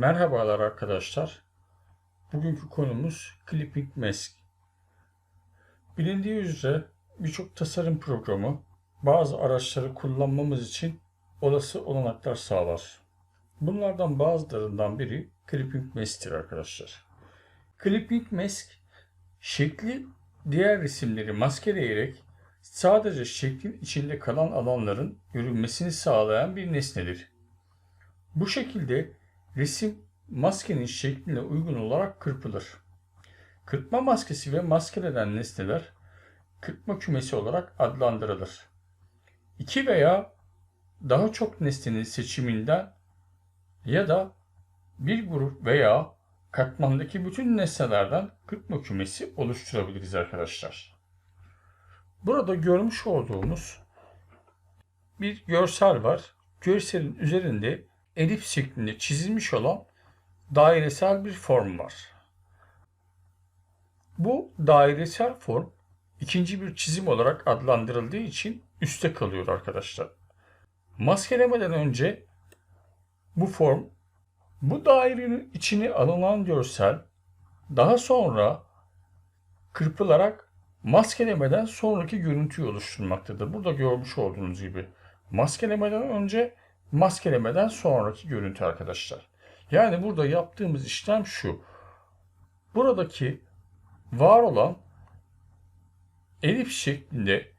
Merhabalar arkadaşlar. Bugünkü konumuz Clipping Mask. Bilindiği üzere birçok tasarım programı bazı araçları kullanmamız için olası olanaklar sağlar. Bunlardan bazılarından biri Clipping Mask'tir arkadaşlar. Clipping Mask şekli diğer resimleri maskeleyerek sadece şeklin içinde kalan alanların görünmesini sağlayan bir nesnedir. Bu şekilde resim maskenin şekline uygun olarak kırpılır. Kırpma maskesi ve maskelenen nesneler kırpma kümesi olarak adlandırılır. İki veya daha çok nesnenin seçiminden ya da bir grup veya katmandaki bütün nesnelerden kırpma kümesi oluşturabiliriz arkadaşlar. Burada görmüş olduğumuz bir görsel var. Görselin üzerinde elif şeklinde çizilmiş olan dairesel bir form var. Bu dairesel form ikinci bir çizim olarak adlandırıldığı için üste kalıyor arkadaşlar. Maskelemeden önce bu form bu dairenin içine alınan görsel daha sonra kırpılarak maskelemeden sonraki görüntüyü oluşturmaktadır. Burada görmüş olduğunuz gibi maskelemeden önce maskelemeden sonraki görüntü arkadaşlar. Yani burada yaptığımız işlem şu. Buradaki var olan elif şeklinde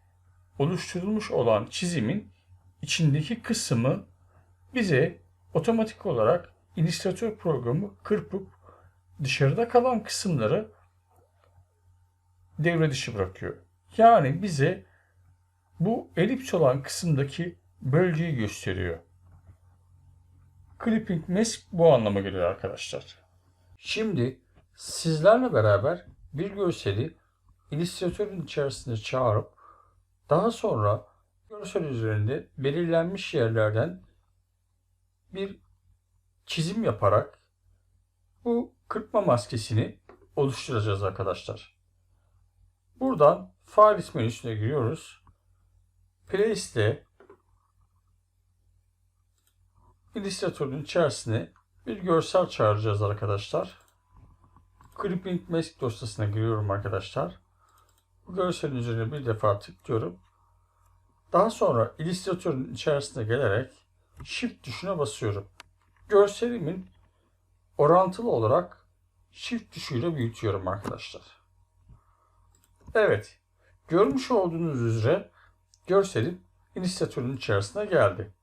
oluşturulmuş olan çizimin içindeki kısmı bize otomatik olarak illüstratör programı kırpıp dışarıda kalan kısımları devre dışı bırakıyor. Yani bize bu elips olan kısımdaki bölgeyi gösteriyor. Clipping mask bu anlama geliyor arkadaşlar. Şimdi sizlerle beraber bir görseli illüstratörün içerisinde çağırıp daha sonra görsel üzerinde belirlenmiş yerlerden bir çizim yaparak bu kırpma maskesini oluşturacağız arkadaşlar. Buradan Files menüsüne giriyoruz. Place'de illüstratörün içerisine bir görsel çağıracağız arkadaşlar. Clipping Mask dosyasına giriyorum arkadaşlar. Bu görselin üzerine bir defa tıklıyorum. Daha sonra illüstratörün içerisine gelerek Shift tuşuna basıyorum. Görselimin orantılı olarak Shift tuşuyla büyütüyorum arkadaşlar. Evet. Görmüş olduğunuz üzere görselim illüstratörün içerisine geldi.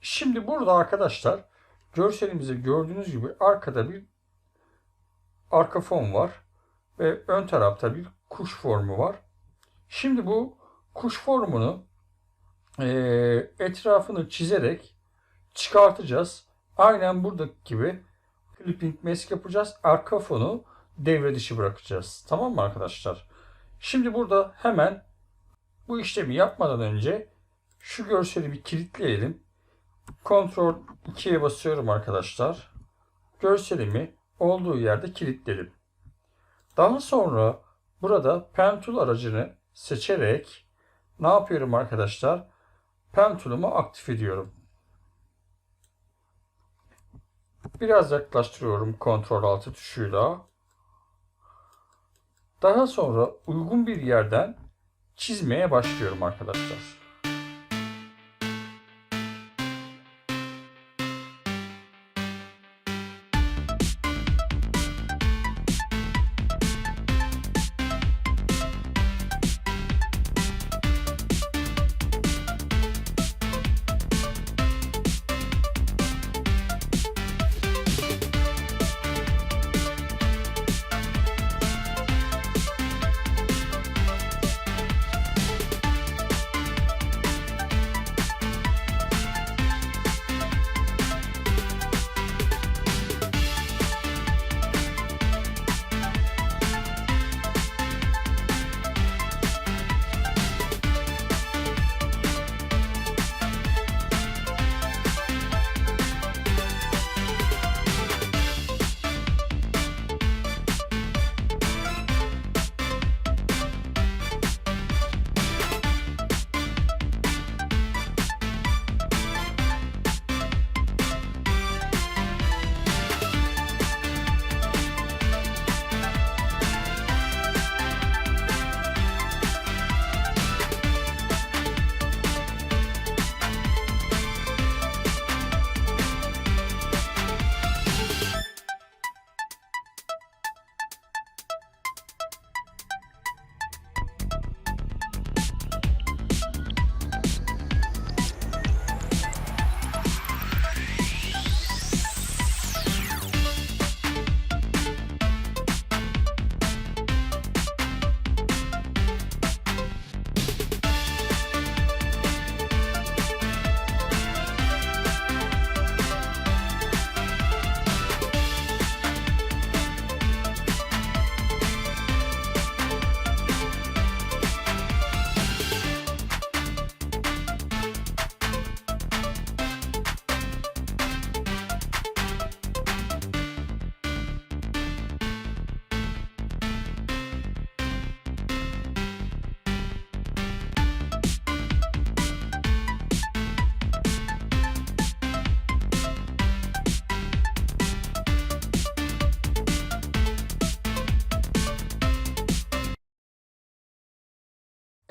Şimdi burada arkadaşlar görselimizde gördüğünüz gibi arkada bir arka fon var ve ön tarafta bir kuş formu var. Şimdi bu kuş formunu e, etrafını çizerek çıkartacağız. Aynen buradaki gibi clipping mask yapacağız. Arka fonu devre dışı bırakacağız. Tamam mı arkadaşlar? Şimdi burada hemen bu işlemi yapmadan önce şu görseli bir kilitleyelim. Ctrl 2'ye basıyorum arkadaşlar. Görselimi olduğu yerde kilitledim. Daha sonra burada Pen Tool aracını seçerek ne yapıyorum arkadaşlar? Pen Tool'umu aktif ediyorum. Biraz yaklaştırıyorum Ctrl 6 tuşuyla. Daha sonra uygun bir yerden çizmeye başlıyorum arkadaşlar.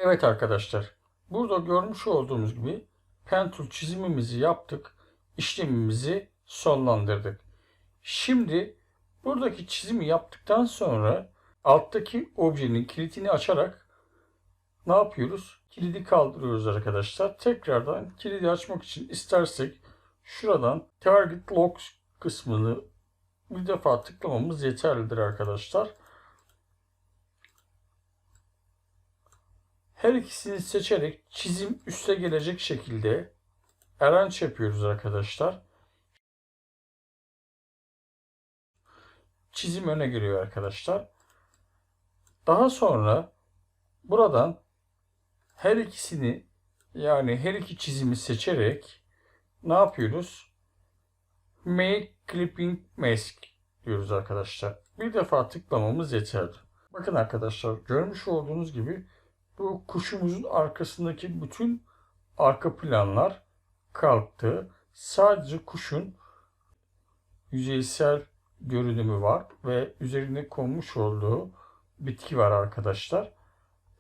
Evet arkadaşlar. Burada görmüş olduğumuz gibi pen tool çizimimizi yaptık. işlemimizi sonlandırdık. Şimdi buradaki çizimi yaptıktan sonra alttaki objenin kilidini açarak ne yapıyoruz? Kilidi kaldırıyoruz arkadaşlar. Tekrardan kilidi açmak için istersek şuradan target lock kısmını bir defa tıklamamız yeterlidir arkadaşlar. Her ikisini seçerek çizim üste gelecek şekilde arrange yapıyoruz arkadaşlar. Çizim öne giriyor arkadaşlar. Daha sonra buradan her ikisini yani her iki çizimi seçerek ne yapıyoruz? Make Clipping Mask diyoruz arkadaşlar. Bir defa tıklamamız yeterli. Bakın arkadaşlar görmüş olduğunuz gibi bu kuşumuzun arkasındaki bütün arka planlar kalktı. Sadece kuşun yüzeysel görünümü var ve üzerine konmuş olduğu bitki var arkadaşlar.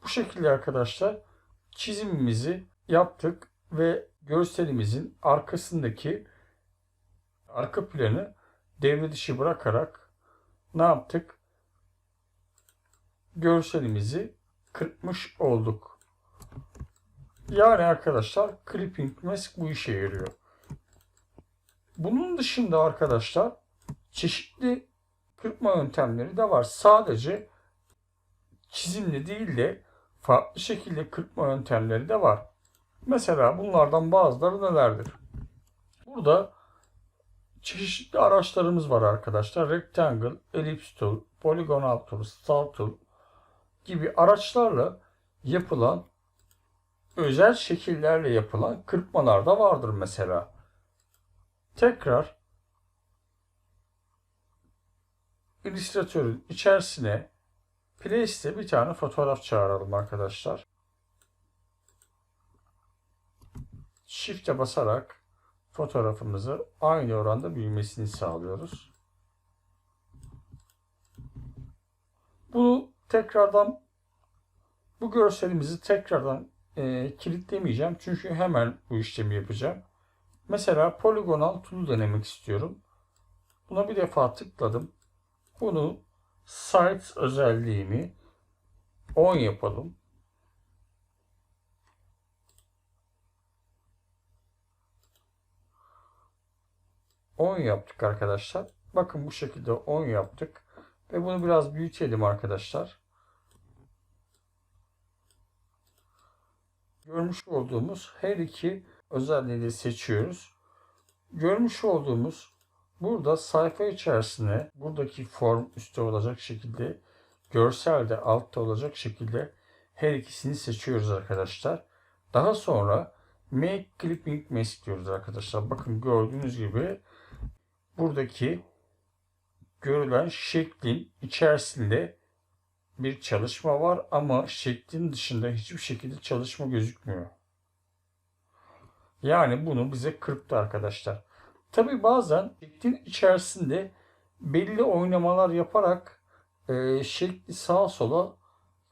Bu şekilde arkadaşlar çizimimizi yaptık ve görselimizin arkasındaki arka planı devre dışı bırakarak ne yaptık? Görselimizi kırpmış olduk. Yani arkadaşlar clipping mask bu işe yarıyor. Bunun dışında arkadaşlar çeşitli kırpma yöntemleri de var. Sadece çizimli değil de farklı şekilde kırpma yöntemleri de var. Mesela bunlardan bazıları nelerdir? Burada çeşitli araçlarımız var arkadaşlar. Rectangle, Ellipse Tool, Polygonal Tool, Star Tool gibi araçlarla yapılan özel şekillerle yapılan kırpmalar da vardır mesela. Tekrar illüstratörün içerisine Place'te bir tane fotoğraf çağıralım arkadaşlar. Shift'e basarak fotoğrafımızı aynı oranda büyümesini sağlıyoruz. Bunu tekrardan bu görselimizi tekrardan e, kilitlemeyeceğim. Çünkü hemen bu işlemi yapacağım. Mesela poligonal tool denemek istiyorum. Buna bir defa tıkladım. Bunu size özelliğini 10 yapalım. On yaptık arkadaşlar. Bakın bu şekilde 10 yaptık. Ve bunu biraz büyütelim arkadaşlar. Görmüş olduğumuz her iki özelliği seçiyoruz. Görmüş olduğumuz burada sayfa içerisine buradaki form üstte olacak şekilde görsel de altta olacak şekilde her ikisini seçiyoruz arkadaşlar. Daha sonra Make Clipping Mask diyoruz arkadaşlar. Bakın gördüğünüz gibi buradaki görülen şeklin içerisinde bir çalışma var ama şeklin dışında hiçbir şekilde çalışma gözükmüyor. Yani bunu bize kırptı arkadaşlar. Tabi bazen şeklin içerisinde belli oynamalar yaparak e, şekli sağa sola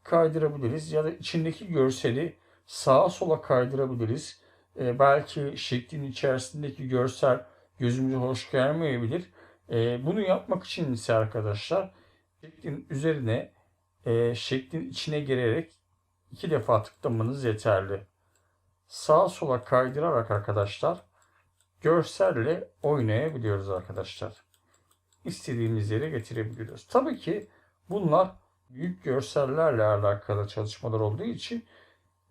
kaydırabiliriz ya da içindeki görseli sağa sola kaydırabiliriz. E, belki şeklin içerisindeki görsel gözümüze hoş gelmeyebilir. E, bunu yapmak için ise arkadaşlar şeklin üzerine e, şeklin içine girerek iki defa tıklamanız yeterli. Sağa sola kaydırarak arkadaşlar görselle oynayabiliyoruz arkadaşlar. İstediğimiz yere getirebiliyoruz. Tabii ki bunlar büyük görsellerle alakalı çalışmalar olduğu için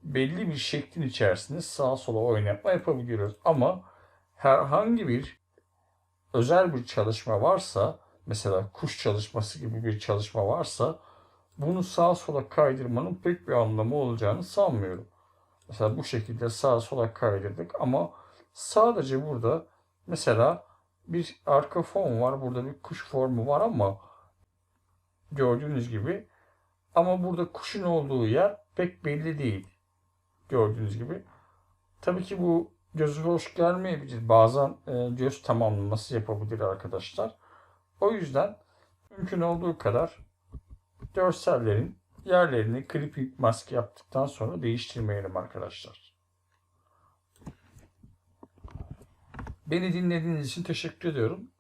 belli bir şeklin içerisinde sağa sola oynatma yapabiliyoruz. Ama herhangi bir özel bir çalışma varsa mesela kuş çalışması gibi bir çalışma varsa bunu sağa sola kaydırmanın pek bir anlamı olacağını sanmıyorum. Mesela bu şekilde sağa sola kaydırdık ama sadece burada mesela bir arka fon var. Burada bir kuş formu var ama gördüğünüz gibi ama burada kuşun olduğu yer pek belli değil. Gördüğünüz gibi. Tabii ki bu gözü hoş gelmeyebilir. Bazen e, göz tamamlaması yapabilir arkadaşlar. O yüzden mümkün olduğu kadar görsellerin yerlerini creepy mask yaptıktan sonra değiştirmeyelim arkadaşlar. Beni dinlediğiniz için teşekkür ediyorum.